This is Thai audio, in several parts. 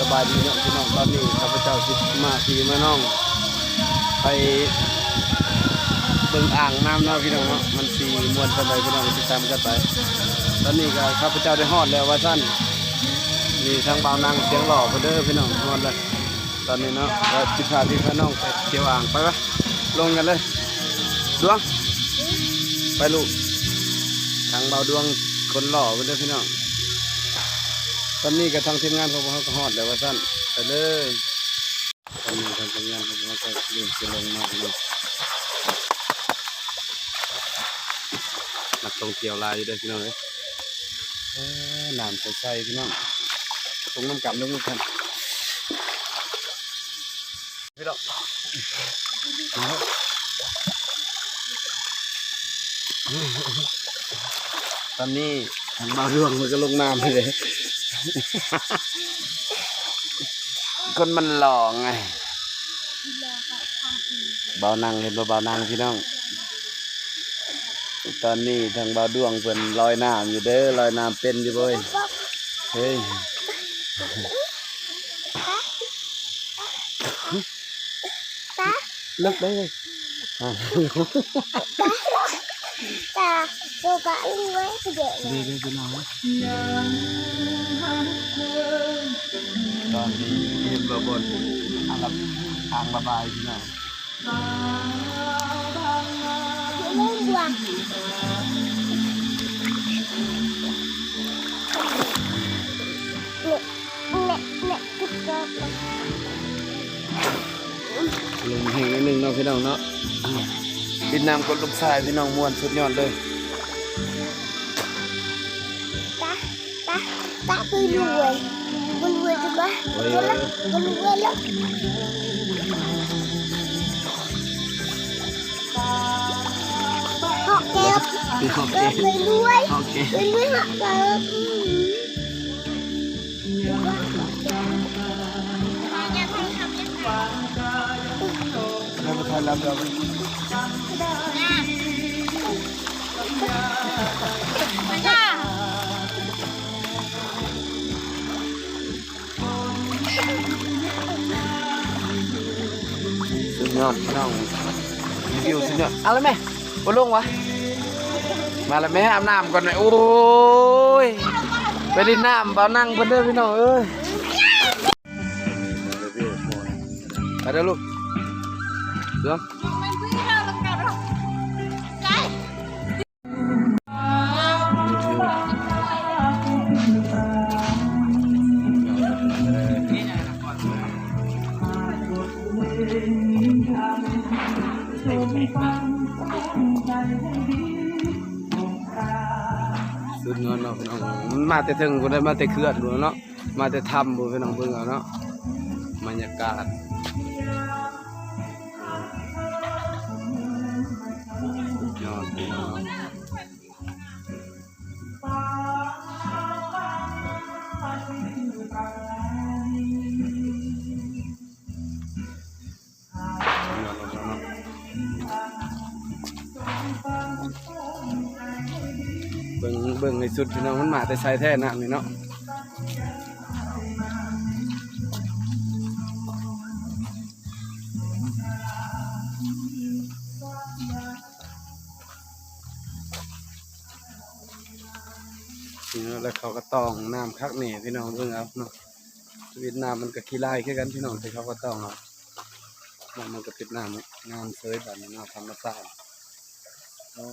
สบายดีเนาะพี่น้องตอนนี้ข้าพเจ้าสิมาพี่มาน้อง ไปเบิ่งอ่างน้ำเนาะพี่น้องเนาะมันสีมวนสบายพี่น้องติดตามกันไป ตอนนี้ก็ข้าพเจ้าได้ฮอดแล้วว่าสั้นมีทั้งบ่าวนั่งเสียงหล่อไปเด้อพี่น้องฮอดเลยตอนนี้เนาะเราจิพาพี่พาน้องไปเที่ยวอ่างไปปะลงกันเลยดวงไปลูกทางเบาดวงคนหล่อไปเด้อพี่น้อง ตอนนี้กับทางทีมงานของเขาก็ฮอดแล้วว่าสั้นไปเลยตอนนี้ทางทีมงานของเขาก็เริ่มจะลงมาแล้วนักท่องเที่ยวลายอยู่เด้อพี่น้องเอ้ยเอ้อน้ำใสๆพี่น้องตรงน้ำกำลงกันพี่น้องมาเถอะตอนนี้ทางบ่าวดวงมันก็ลงน้ำไปเลย คนมันหล่อไงเบานั่งเห็นบ่เบานั่งพี่น้อง ตอนนี้ทางเบาดวงเพิ่นลอยน้ำอยู่เด้อลอยน้ำเป็นอยู่เว้ยเฮ้ยลึกได้เลยอะ ta cô cả luôn với cái vậy ดีเลยพี่น้อง ตอนนี้เห็นบบนทางระทางระบายพี่น้อง chị lên quạt mẹ mẹ mẹ cứ cho ลงแห่งนิดนึงเนาะพี่น้องเนาะดินน้ำกดลูกชายพี่น้องมวนสุดยอดเลย ta tôi đuổi con đuổi cho ba con lắm con đuổi lắm họ kẹp พี่โอเค rồi người đuôi โอเค người đuôi họ kẹp nhà thầy học như thế แล้วมาถ่ายรับ ยอดพี่น้องรีวิวสุดยอดเอาเลยแม่บนลงวะมาแล้วแม่อาบน้ำก่อนหน่อยโอ้ยไปดินน้ำเบานั่งเพิ่นเด้อพี่น้องเอ้ยไปเด้อลูกเดี๋ยว มาแต่ถึงคนได้มาแต่เคลื่อนดูเนาะมาแต่ทำบุพี่น้องเบิ่งเอาเนาะบรรยากาศยอดพี่น้องสุด เบิ่งเบิ่งในสุดพี่น้องมันมาแต่ใช้แท้น้ำนี่เนาะพี่น้องแล้วเขาก็ตองน้ำคักเหน่พี่น้องเบิ่งเอาเนาะเวียดนามมันก็ขี้ลายคือกันพี่น้องที่เขาก็ต้องเอาน้ำมันก็เป็นน้ำงามเซยแบบนี้เนาะธรรมชาติอ๋อ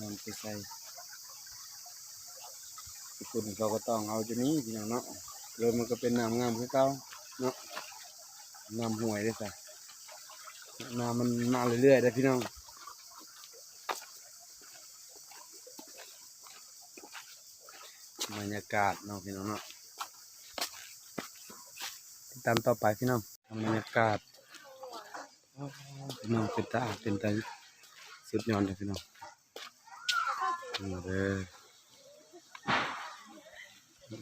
น้ำใส ๆทุกคนเขาก็ต้องเอาจะนี้พี่น้องเนาะเลยมันก็เป็นน้ำงามคือเก่าเนาะน้ำห่วยได้จ้ะน้ำมันมาเรื่อยๆได้พี่น้องบรรยากาศเนาะพี่น้องเนาะติดตามต่อไปพี่น้องบรรยากาศพี่น้องเป็นตาเป็นตาสุดยอดเลยพี่น้องนี่เ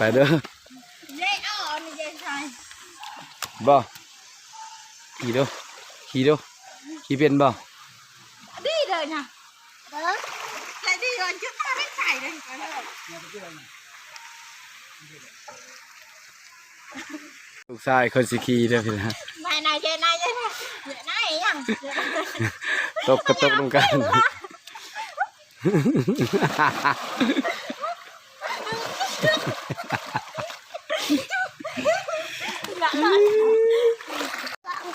ไปเด้อเยอาอันนี้เย้ใช่บ่ขี่ด้อขี่ด้อขี่เป็นบ่ดีเลยนะเออแต่ดีเลยจุดมาได้ใส่เลยก็ได้ลูกชายคนสิขี่เด้อพี่นะนายนายเจนายเจนายเจนายยังตบกระตบลงกัน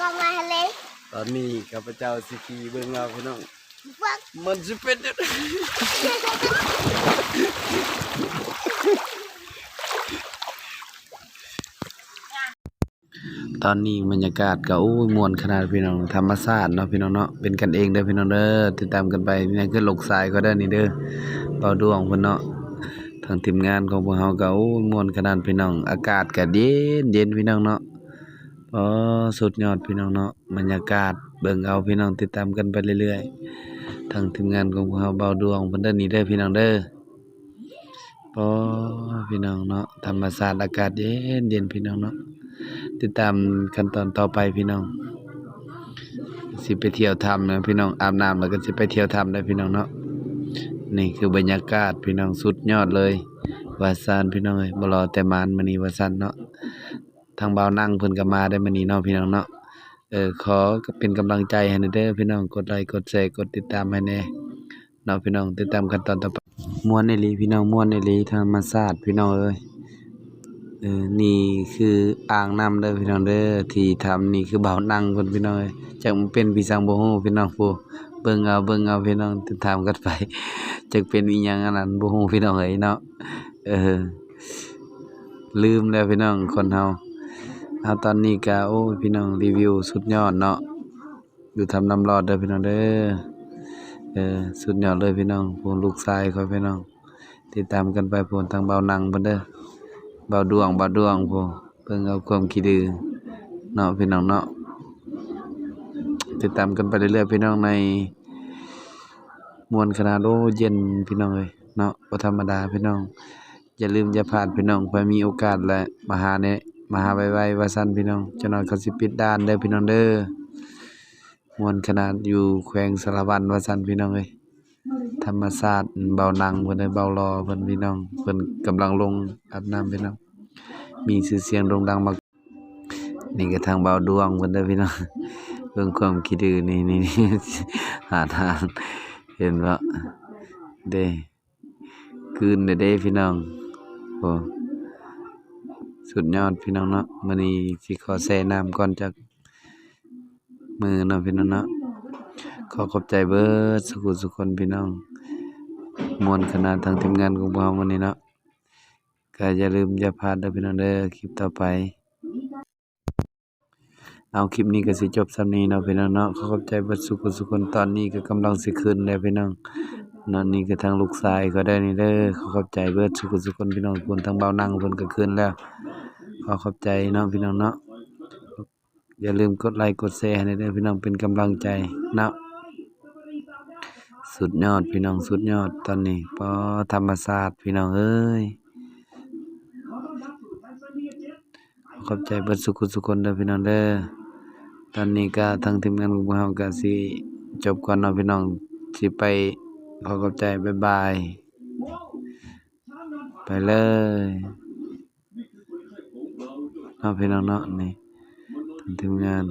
ก็มาเลย ต อนนี้ข้าพเจ้าสิขี่เบิ่งเอาพี่น้องฟักมันสิเป็นจังไดตอนนี้บรรยากาศก็โอ้ยม่วนขนาดพี่น้องธรรมชาติเนาะพี่น้องเนาะเป็นกันเองเด้อพี่น้องเด้อติดตามกันไปนี่คือลกสายก็ได้อนี่เด้อเบาดวงเพิ่นเนาะทางทีมงานของพวกเฮาก็โอ้ยม่วนขนาดพี่น้องอากาศก็เย็นเย็นพี่น้องเนาะ อ๋อสุดยอดพี่น้องเนาะบรรยากาศเบิ่งเอาพี่น้องติดตามกันไปเรื่อยๆทางทีมงานของพวกเราเบาดวงเพิ่นเด้อนี่เด้อพี่น้องเด้อปอพี่น้องเนาะธรรมศาสตร์อากาศเย็นเย็นพี่น้องเนาะติดตามขั้นตอนต่อไปพี่น้อง สิไปเที่ยวถ้ำนะพี่น้องอาบน้ำแล้วก็สิไปเที่ยวถ้ำได้พี่น้องเนาะนี่คือบรรยากาศพี่น้องสุดยอดเลยวาซานพี่น้องเอ้ยบ่รอแต่มานมื้อนี้ว่าซันเนาะ ทางเบานั่งเพิ่นก็มาได้มื้อนี้เนาะพี่น้องเนาะเออขอเป็นกำลังใจให้หนเด้อพี่น้องกดไลค์กดแชร์กดติดตามให้แน่เนาะพี่น้องติดตามกันตอนต่อไปม่วนในลีพี่น้องม่วนในลีธรรมศาสตร์พี่น้องเอ้ยเออนี่คืออ่างน้ำเด้อพี่น้องเด้อที่ทำนี่คือเบานั่งเพิ่นพี่น้องจักมันเป็นพี่สังบ่ฮู้พี่น้องผู้เบิ่งเอาเบิ่งเอาพี่น้องติดตามกันไปจักเป็นอีหยังอันนั้นบ่ฮู้พี่น้องเอ้ยเนาะเออลืมแล้วพี่น้องคนเฮา เอาตอนนี้ก็โอ้พี่น้องรีวิวสุดยอดเนาะอยู่ทำน้ำรอดเด้อพี่น้องเด้อเออสุดยอดเลยพี่น้องพวกลูกชายคอยพี่น้อง ติดตามกันไปพวกทางเบาหนังเพิ่นเด้อเบาดวงเบาดวงพวกเพิ่งเอาความคิดดื้อเนาะพี่น้องเนาะติดตามกันไปเรื่อยๆพี่น้องใน มวลคณะโอ้เย็นพี่น้องเอ้ยเนาะธรรมดาพี่น้อง อย่าลืมอย่าพลาดพี่น้องไปมีโอกาสแหละมาหาเนี่ย มาหาไวๆว่าซั่นพี่น้องจะนอนเขาสิปิดด้านเด้อพี่น้องเด้อมวนขนาดอยู่แขวงสารวันว่าซั่นพี่น้องเอ้ยธรรมศาสตร์เบานังเพิ่นเด้เบารอเพิ่นพี่น้องเพิ่นกำลังลงอาบน้ำพี่น้องมีชื่อเสียงโด่งดังมากนี่ก็ทางเบาดวงเพิ่นเด้อพี่น้องเบิ่องความคิดดื้อนี่นี่หาทางเห็นบ่เด้คืนเด้พี่น้องโอ้ สุดยอดพี่น้องเนาะมื้อนี้สิขอแช่น้ำก่อนจากมือเนาะพี่น้องเนาะขอขอบใจเบิดสุขุสุคนพี่น้องมวลคณะทางทีมงานของเราวันนี้เนาะก็อย่าลืมอย่าพลาดเด้อพี่น้องเด้อคลิปต่อไป เอาคลิปนี้ก็สิจบส่ำนี้เนาะพี่น้องเนาะขอขอบใจเบิดสุขุสุคนตอนนี้ก็กำลังสิขึ้นแล้วพี่น้องนั่นนี่ก็ทางลูกชายก็ได้นี่เด้อขอขอบใจเบิดสุขสุขคนพี่น้องคนทางเบานั่งเพิ่นก็ขึ้นแล้ว ขอขอบใจเนาะพี่น้องเนาะอย่าลืมกดไลค์กดแชร์ให้ด้อพี่น้องเป็นกำลังใจเนาะสุดยอดพี่น้องสุดยอดตอนนี้พอธรรมศาสตร์พี่น้องเอ้ยขอขอบใจเบิดสุขสุขคนเด้อพี่น้องเด้อตอนนี้ก็ทางทีมงานของพวกเราก็สิจบก่อนเนาะพี่น้องสิไปขอขอบใจบ๊ายบาย ไปเลย เอาพี่น้องเนาะนี่ทำทีมงาน